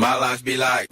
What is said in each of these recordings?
My life be like,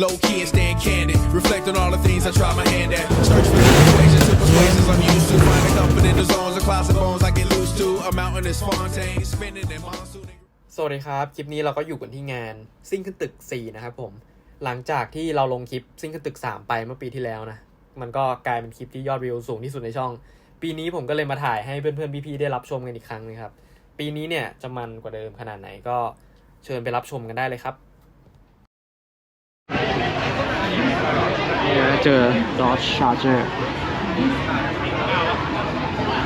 Low key and staying candid. Reflect on all the things I try my hand at. Search for situations to persuasions I'm used to. Finding comfort in the zones of closet bones I get loose to. A mountain is Fontaine. Spinning in monsoon. สวัสดีครับ คลิปนี้เราก็อยู่กันที่งานซิ่งขึ้นตึก 4 นะครับผม หลังจากที่เราลงคลิปซิ่งขึ้นตึก 3 ไปเมื่อปีที่แล้วนะ มันก็กลายเป็นคลิปที่ยอดวิวสูงที่สุดในช่อง ปีนี้ผมก็เลยมาถ่ายให้เพื่อนๆพี่ๆได้รับชมกันอีกครั้งนะครับ ปีนี้เนี่ยจะมันกว่าเดิมขนาดไหนก็เชิญไปรับชมกันได้เลยครับ เจอ Dodge Charger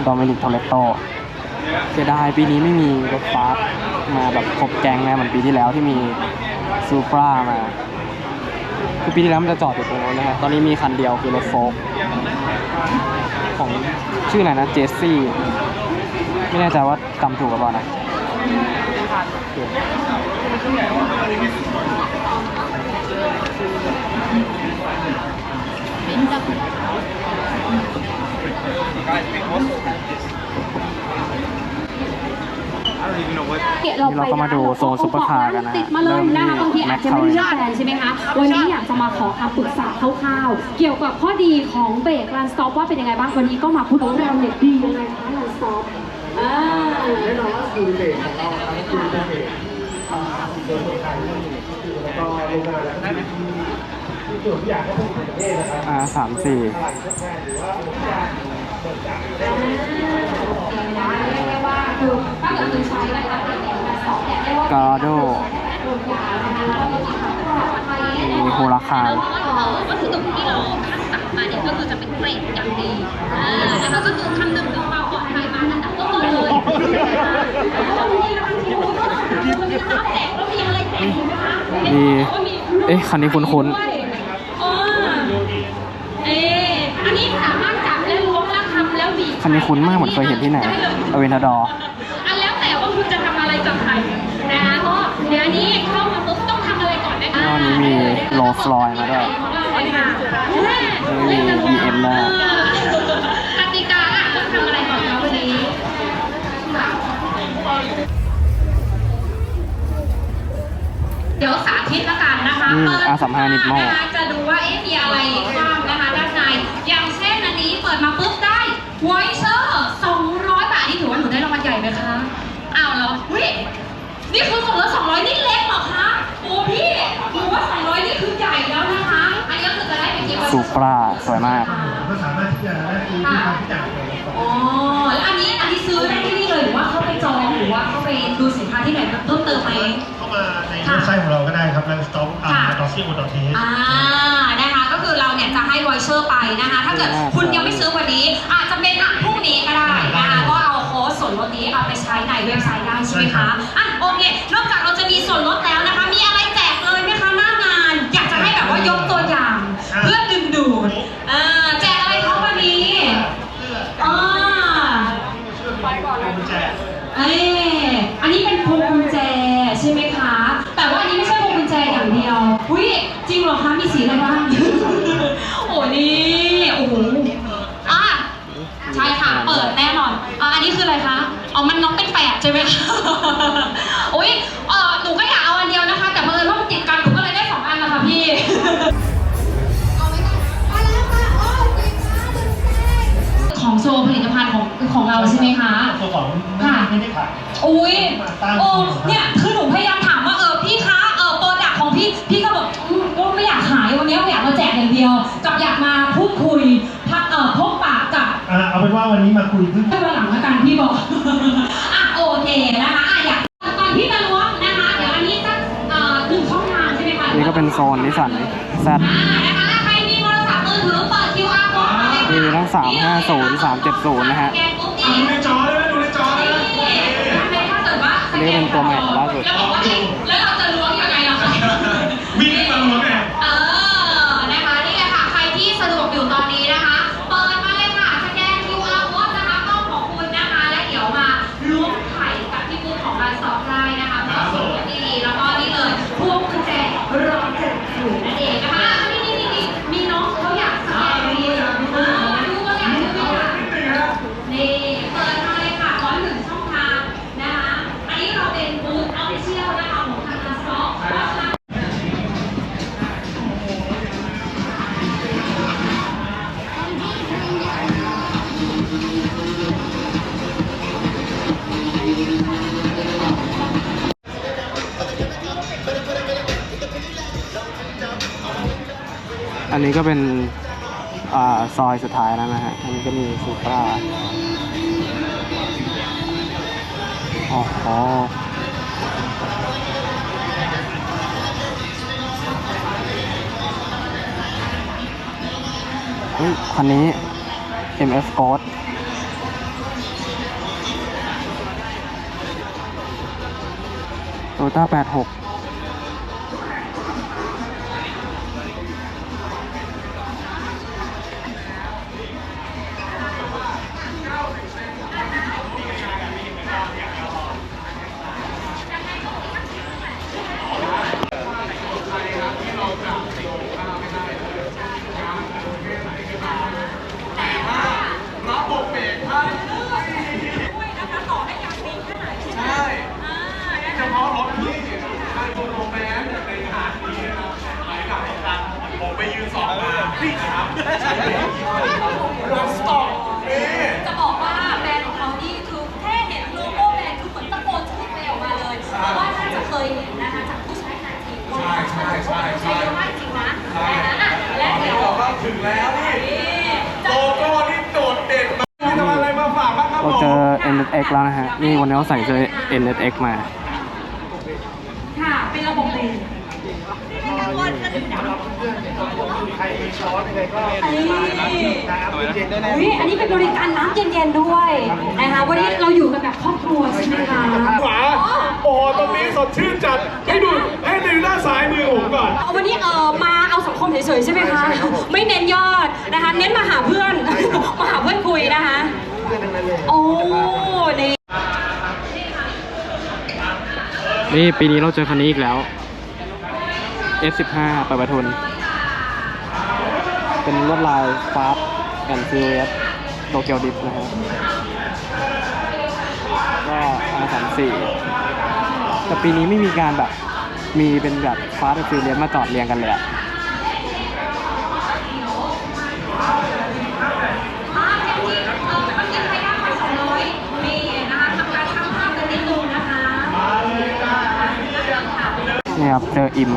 ดอมินิกโทเลโตเสียดายปีนี้ไม่มีรถฟาสต์มาแบบครบแก๊งนะเหมือนปีที่แล้วที่มีซูปรามาคือปีที่แล้วมันจะจอดอยู่ตรงนั้นนะฮะตอนนี้มีคันเดียวคือรถโฟล์กของชื่ออะไรนะเจสซี่ไม่แน่ใจว่าจำถูกหรือเปล่านะ เราเราก็มาดูโซนซุปเปอร์คาร์กันนะฮะติดมาเลยนะคะเริ่มที่บางทีอาจจะไม่ได้แฟนใช่ไหมคะวันนี้อยากจะมาขอคำปรึกษาคร่าวๆเกี่ยวกับข้อดีของเบรกรันสต็อปว่าเป็นยังไงบ้างวันนี้ก็มาพูดของเราเนี่ยดียังไงคะรันสต็อปอ่าแน่นอนว่าคือเบรกของเราครับก็คือเป็นเบรกอ่าโดยตัวไทยที่แล้วก็โรงงานและที่ที่ส่วนทุกอย่างก็เป็นของประเทศนะครับอ่าสามสี่ตลาดทดแทนหรือว่าโรงงานเปิดจากเรียกได้ว่าคือถ้าเกิดคุณใช้นะคะ กว่ากาโดโรงยานะคะแล้วก็มีความปลอดภัยมีโฮลาคารวัตถุดิบที่เราคัดสรรมาเนี่ยก็คือจะเป็นเกรดอย่างดีอ่านะคะก็คือคำนึงถึงความปลอดภัยมาอันดับต้นๆเลยแล้วมีนะคะที่รู้ว่ามันมีน้ำแตกแล้วมีอะไรแตกอยู่ไหมคะมีเอ๊ะคันนี้คุ้นด้วยอ๋อเอ๊ะอันนี้สามารถจับและล้วงและทำแล้วบีบๆคันนี้คุ้นมากเหมือนเคยเห็นที่ไหนด้เลยอเวนทาดอร์ โรลส์รอยมาด้วยมี BM นะกติกาอะต้องทำอะไรก่อนคะวันนี้เดี๋ยวสาธิตละกันนะคะอืมเปิด R35 นิดโม่ นะคะจะดูว่าเอ๊ะมีอะไรบ้างนะคะด้านใน อย่างเช่นอันนี้เปิดมาปุ๊บได้ไวเชอร์200 บาทนี่ถือว่าหนูได้รางวัลใหญ่ไหมคะ อ้าวเหรอเฮ้ยนี่คือส่งแล้ว200 นี่เล็กเหร ซูปราสวยมาก ก็สามารถที่จะได้คือที่ทางที่จ่ายเลยครับอ๋อ แล้วอันนี้อันนี้ซื้อได้ที่นี่เลยหรือว่าเข้าไปจองหรือว่าเข้าไปดูสินค้าที่ไหนเพิ่มเติมไหม เข้ามาในเว็บไซต์ของเราก็ได้ครับแล้วสต็อกอ่าค่ะดอซี่โอดอทเทสอ่า นะคะ ก็คือเราเนี่ยจะให้ไวเชอร์ไปนะคะ ถ้าเกิดคุณยังไม่ซื้อวันนี้ อาจจะเป็นอะพรุ่งนี้ก็ได้นะคะ ก็เอาโค้ดส่วนลดนี้เอาไปใช้ในเว็บไซต์ได้ใช่ไหมคะอะโอเค นอกจากเราจะมีส่วนลดแล้วนะคะ มีอะไรแจกเลยไหมคะหน้างาน อยากจะให้แบบว่ายกตัวอย่าง เพื่อ ดึงดูดอ่าแจกอะไรคะวันนี้อ่าเอ้ยอันนี้เป็นพวงกุญแจใช่ไหมคะ แต่ว่าอันนี้ไม่ใช่พวงกุญแจอย่างเดียวอุ้ยจริงเหรอคะมีสีอะไรบ้างโอ้นี่โอ้โหอะใช่ค่ะเปิดแน่นอนอะอันนี้คืออะไรคะอ๋อมันน้องเป็นแฝดใช่ไหมคะ ของเราใช่ไหมคะ ตัวของค่ะ ไม่ได้ขาย อุ้ยโอ้เนี่ยคือหนูพยายามถามว่าเออพี่คะเออโปรดักของพี่พี่ก็บอกก็ไม่อยากขายวันนี้ไม่อยากมาแจกอย่างเดียวกับอยากมาพูดคุยพักเออพบปากกับอ่าเอาเป็นว่าวันนี้มาคุยเพื่อ ให้มาหลังละกันพี่บอก อะโอเคนะคะอะอยากตอนที่ตะล้วงนะคะ เดี๋ยวอันนี้สักเอ่อหนึ่งช่องทางใช่ไหมคะ นี่ก็เป็นโซนนิสันแซด ใครมีโทรศัพท์มือถือเปิด QR code มาเลยค่ะมีทั้ง350 370นะฮะ สแกน QR ดูในจอเลยดูในจอเลยไหมนนี้เป็นตัวใม่ล่าสุดวบอาให้ อันนี้ก็เป็นอซอยสุดท้ายแล้วนะฮะ อันนี้ก็มีซูปราโอ้โหคันนี้ MF Ghost โตต้าแปดหก NSX แล้วนะฮะ นี่วันนี้เราใส่เสื้อ NSX มา ค่ะ เป็นระบบเลยนี่อันนี้เป็นบริการน้ำเย็นๆด้วยนะคะ วันนี้เราอยู่กันแบบครอบครัวใช่ไหมคะขวาโอ้ตรงนี้สดชื่นจัด ให้ดู ให้ดูหน้าสายมือผมก่อน วันนี้เออมาเอาสังคมเฉยๆใช่ไหมคะ ไม่เน้นยอดนะคะ เน้นมาหาเพื่อน มาหาเพื่อนคุยนะคะ โอ้นี่นี่ปีนี้เราเจอคันนี้อีกแล้ว F15 ปะปะทน เป็นลวดลายฟาสแอนด์ซีเรียสโตเกียวดิฟนะฮะก็อาสามสี่แต่ปีนี้ไม่มีการแบบ มีเป็นแบบฟาสแอนด์ซีเรียสมาจอดเรียงกันเลยอะ นะครับเจอม